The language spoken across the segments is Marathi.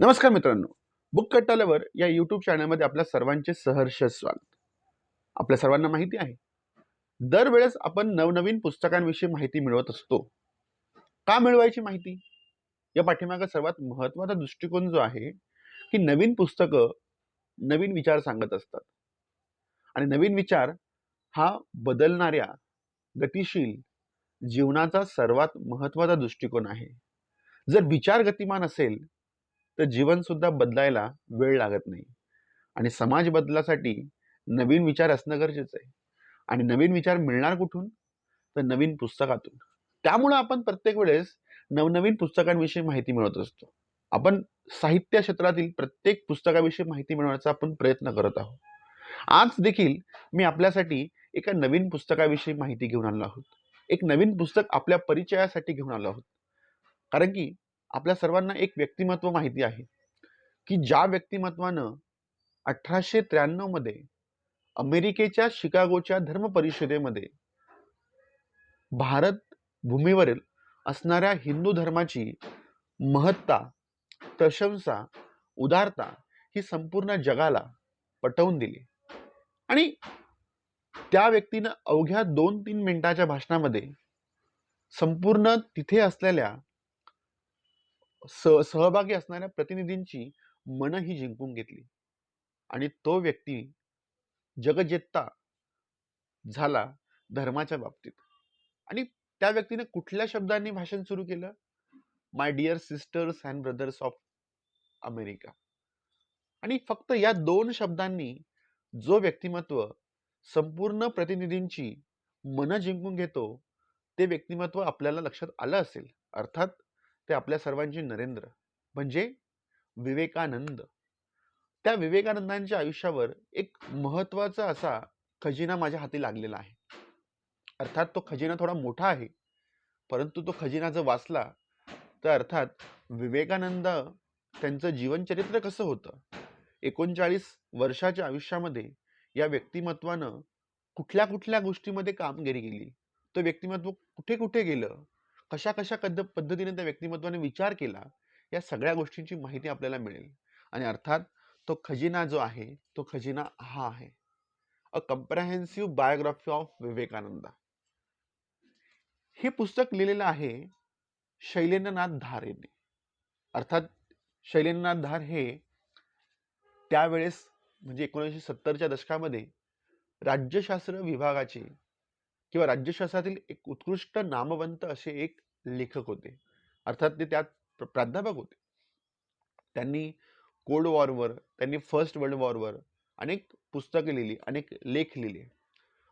नमस्कार मित्रांनो. बुक कट्टाल्यावर या यूट्यूब चॅनलमध्ये आपल्या सर्वांचे सहर्ष स्वागत. आपल्या सर्वांना माहिती आहे दरवेळेस आपण नवनवीन पुस्तकांविषयी माहिती मिळवत असतो. का मिळवायची माहिती? या पाठीमागे सर्वात महत्त्वाचा दृष्टिकोन जो आहे की नवीन पुस्तकं नवीन विचार सांगत असतात. आणि नवीन विचार हा बदलणाऱ्या गतिशील जीवनाचा सर्वात महत्त्वाचा दृष्टिकोन आहे. जर विचार गतिमान असेल तर जीवनसुद्धा बदलायला वेळ लागत नाही. आणि समाज बदलासाठी नवीन विचार असणं गरजेचं आहे. आणि नवीन विचार मिळणार कुठून? तर नवीन पुस्तकातून. त्यामुळं आपण प्रत्येक वेळेस नवनवीन पुस्तकांविषयी माहिती मिळवत असतो. आपण साहित्य क्षेत्रातील प्रत्येक पुस्तकाविषयी माहिती मिळवण्याचा आपण प्रयत्न करत आहोत. आज देखील मी आपल्यासाठी एका नवीन पुस्तकाविषयी माहिती घेऊन आलो आहोत. एक नवीन पुस्तक आपल्या परिचयासाठी घेऊन आलो आहोत. कारण की आपल्या सर्वांना एक व्यक्तिमत्व माहिती आहे. की ज्या व्यक्तिमत्वानं अठराशे त्र्याण्णवमध्ये अमेरिकेच्या शिकागोच्या धर्म परिषदेमध्ये भारत भूमीवरील असणाऱ्या हिंदू धर्माची महत्ता प्रशंसा उदारता ही संपूर्ण जगाला पटवून दिली. आणि त्या व्यक्तीनं अवघ्या दोन तीन मिनिटाच्या भाषणामध्ये संपूर्ण तिथे असलेल्या स सहभागी असणाऱ्या प्रतिनिधींची मनही जिंकून घेतली. आणि तो व्यक्ती जगजेत्ता झाला धर्माच्या बाबतीत. आणि त्या व्यक्तीने कुठल्या शब्दांनी भाषण सुरू केलं? My dear sisters and brothers of America आणि फक्त या दोन शब्दांनी जो व्यक्तिमत्व संपूर्ण प्रतिनिधींची मन जिंकून घेतो ते व्यक्तिमत्व आपल्याला लक्षात आलं असेल. अर्थात ते आपल्या सर्वांचे नरेंद्र. म्हणजे विवेकानंद. त्या विवेकानंदांच्या आयुष्यावर एक महत्त्वाचा असा खजिना माझ्या हाती लागलेला आहे. अर्थात तो खजिना थोडा मोठा आहे. परंतु तो खजिना जर वाचला तर अर्थात विवेकानंद त्यांचं जीवनचरित्र कसं होतं? एकोणचाळीस वर्षाच्या आयुष्यामध्ये या व्यक्तिमत्वानं कुठल्या कुठल्या गोष्टीमध्ये कामगिरी केली तो व्यक्तिमत्व कुठे कुठे गेलं? कशा कशा कद पद्धतीने त्या व्यक्तिमत्वाने विचार केला या सगळ्या गोष्टींची माहिती आपल्याला मिळेल. आणि अर्थात तो खजिना जो आहे तो खजिना हा आहे. A comprehensive biography of Vivekananda हे पुस्तक लिहिलेलं आहे शैलेंद्रनाथ धार यांनी अर्थात शैलेंद्रनाथ धार हे त्यावेळेस म्हणजे एकोणीसशे सत्तरच्या दशकामध्ये राज्यशास्त्र विभागाचे किंवा राज्यशास्त्रातील एक उत्कृष्ट नामवंत असे एक लेखक होते. अर्थात ते त्यात प्राध्यापक होते. त्यांनी कोल्ड वॉरवर त्यांनी फर्स्ट वर्ल्ड वॉरवर अनेक पुस्तके लिहिली अनेक लेख लिहिले.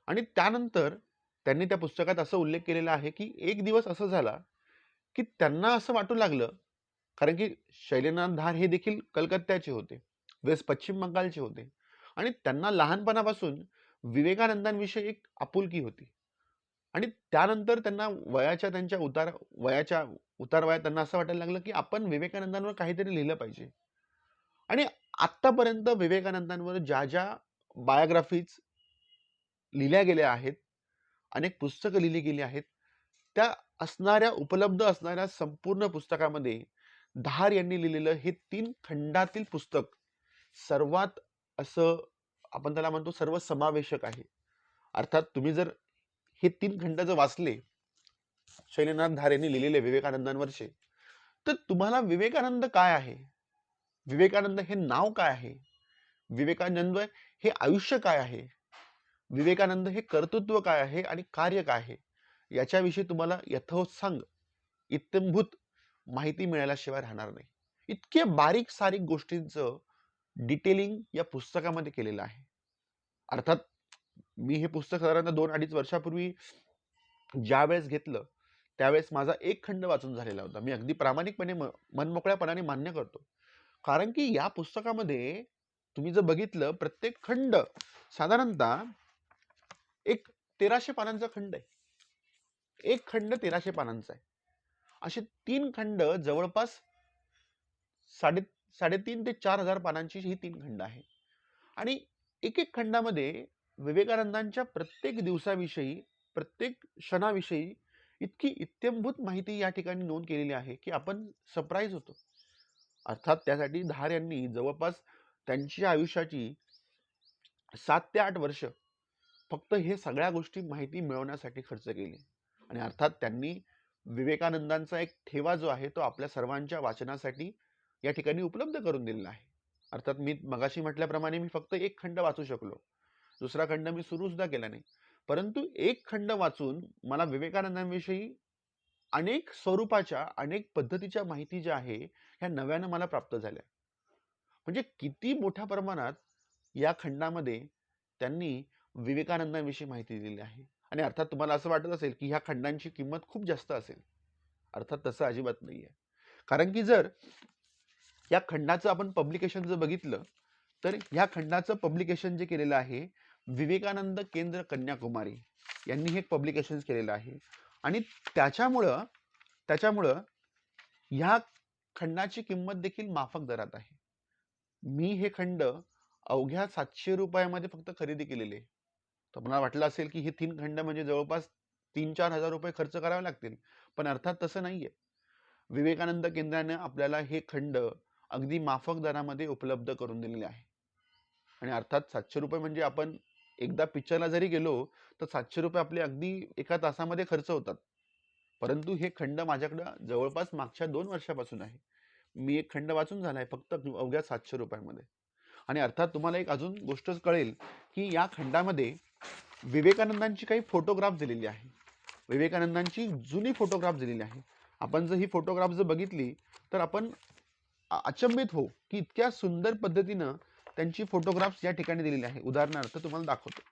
आणि त्यानंतर त्यांनी त्या पुस्तकात असं उल्लेख केलेला आहे की एक दिवस असं झाला की त्यांना असं वाटू लागलं कारण की शैलेंद्रनाथ धार हे देखील कलकत्त्याचे होते वेस्ट पश्चिम बंगालचे होते. आणि त्यांना लहानपणापासून विवेकानंदांविषयी एक आपुलकी होती. आणि त्यानंतर त्यांना वयाच्या त्यांच्या उतार वयाच्या उतार वयात त्यांना असं वाटायला लागलं की आपण विवेकानंदांवर काहीतरी लिहिलं पाहिजे. आणि आत्तापर्यंत विवेकानंदांवर ज्या ज्या बायोग्राफीज लिहिल्या गेल्या आहेत अनेक पुस्तकं लिहिली गेली आहेत त्या असणाऱ्या उपलब्ध असणाऱ्या संपूर्ण पुस्तकामध्ये धार यांनी लिहिलेलं हे तीन खंडातील पुस्तक सर्वात असं आपण त्याला म्हणतो सर्व समावेशक आहे. अर्थात तुम्ही जर हे तीन खंड जर वाचले शैलनाथ धारेने लिहिलेले विवेकानंदांवरचे तर तुम्हाला विवेकानंद काय आहे? विवेकानंद हे नाव काय आहे? विवेकानंद हे आयुष्य काय आहे? विवेकानंद हे कर्तृत्व काय आहे आणि कार्य काय आहे? याच्याविषयी तुम्हाला यथोत्सांग इत्यंभूत माहिती मिळाल्याशिवाय राहणार नाही. इतके बारीक सारीक गोष्टींचं डिटेलिंग या पुस्तकामध्ये केलेलं आहे. अर्थात मी हे पुस्तक साधारणतः दोन अडीच वर्षापूर्वी ज्या वेळेस घेतलं त्यावेळेस माझा एक खंड वाचून झालेला होता. मी अगदी प्रामाणिकपणे म- मनमोकळ्यापणाने मान्य करतो. कारण की या पुस्तकामध्ये तुम्ही जर बघितलं प्रत्येक खंड साधारणतः एक तेराशे पानांचा खंड आहे. एक खंड तेराशे पानांचा आहे. असे तीन खंड जवळपास साडे साडेतीन ते चार हजार पानांची ही तीन खंड आहे. आणि एक एक खंडामध्ये विवेकानंदांच्या प्रत्येक दिवसाविषयी प्रत्येक क्षणाविषयी इतकी इत्यंभूत माहिती या ठिकाणी नोंद केलेली आहे की आपण सरप्राईज होतो. अर्थात त्यासाठी धार यांनी जवळपास त्यांच्या आयुष्याची सात ते आठ वर्ष फक्त हे सगळ्या गोष्टी माहिती मिळवण्यासाठी खर्च केली. आणि अर्थात त्यांनी विवेकानंदांचा एक ठेवा जो आहे तो आपल्या सर्वांच्या वाचनासाठी या ठिकाणी उपलब्ध करून दिलेला आहे. अर्थात मी मगाशी म्हटल्याप्रमाणे मी फक्त एक खंड वाचू शकलो. दुसरा खंड मी सुरू सुद्धा केला नाही. परंतु एक खंड वाचून मला विवेकानंदांविषयी अनेक स्वरूपाच्या अनेक पद्धतीच्या माहिती ज्या आहे ह्या नव्यानं मला प्राप्त झाल्या. म्हणजे किती मोठ्या प्रमाणात या खंडामध्ये त्यांनी विवेकानंदांविषयी माहिती दिलेली आहे. आणि अर्थात तुम्हाला असं वाटत असेल की ह्या खंडांची किंमत खूप जास्त असेल. अर्थात तसं अजिबात नाही आहे कारण की जर या खंडाचं आपण पब्लिकेशन जर बघितलं तर ह्या खंडाचं पब्लिकेशन जे केलेलं आहे विवेकानंद केंद्र कन्याकुमारी यांनी हे पब्लिकेशन केलेलं आहे. आणि त्याच्यामुळं त्याच्यामुळं ह्या खंडाची किंमत देखील माफक दरात आहे. मी हे खंड अवघ्या सातशे रुपयामध्ये फक्त खरेदी केलेले. आहे. तर मला वाटलं असेल की हे तीन खंड म्हणजे जवळपास तीन चार हजार रुपये खर्च करावे लागतील. पण अर्थात तसं नाहीये. विवेकानंद केंद्राने आपल्याला हे खंड अगदी माफक दरामध्ये उपलब्ध करून दिलेले आहे. आणि अर्थात सातशे रुपये म्हणजे आपण एकदा पिक्चरला जरी गेलो तर सातशे रुपये आपले अगदी एका तासामध्ये खर्च होतात. परंतु हे खंड माझ्याकडं जवळपास मागच्या दोन वर्षापासून आहे. मी एक खंड वाचून झाला आहे फक्त अवघ्या सातशे रुपयामध्ये. आणि अर्थात तुम्हाला एक अजून गोष्ट कळेल की या खंडामध्ये विवेकानंदांची काही फोटोग्राफ दिलेली आहे. विवेकानंदांची जुनी फोटोग्राफ दिलेली आहे. आपण जर ही फोटोग्राफ जर बघितली तर आपण अचंबित हो की इतक्या सुंदर पद्धतीनं त्यांची फोटोग्राफ्स या ठिकाणी दिलेली आहे. उदाहरणार्थ तुम्हाला दाखवतो.